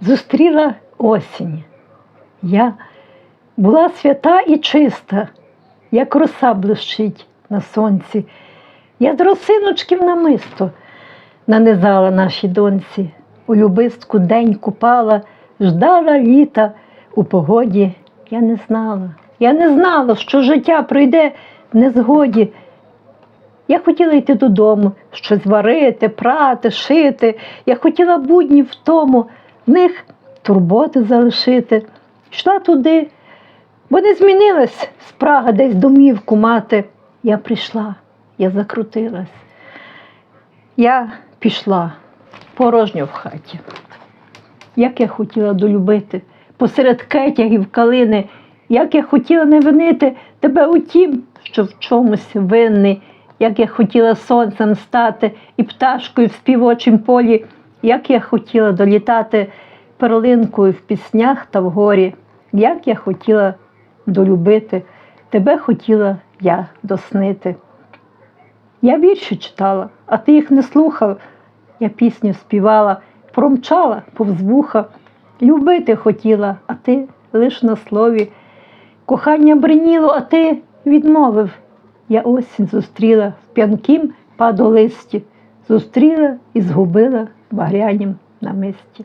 зустріла осінь. Я була свята і чиста, як роса блищить на сонці. Я з росиночків намисто нанизала нашій доньці. У любистку день купала, ждала літа у погоді. Я не знала, я не знала, що життя пройде в незгоді. Я хотіла йти додому, щось варити, прати, шити. Я хотіла будні в тому, них турботи залишити. Йшла туди, бо не змінилась спрага десь домівку мати. Я прийшла, я закрутилась. Я пішла порожньо в хаті. Як я хотіла долюбити посеред кетягів калини, як я хотіла не винити тебе у тім, що в чомусь винний, як я хотіла сонцем стати і пташкою в співочім полі, як я хотіла долітати перлинкою в піснях та в горі, як я хотіла долюбити, тебе хотіла я доснити. Я вірші читала, а ти їх не слухав. Я пісню співала, промчала повз вуха. Любити хотіла, а ти лиш на слові. Кохання бриніло, а ти відмовив. Я осінь зустріла в п'янкім падолисті, зустріла і згубила в багрянім намисті.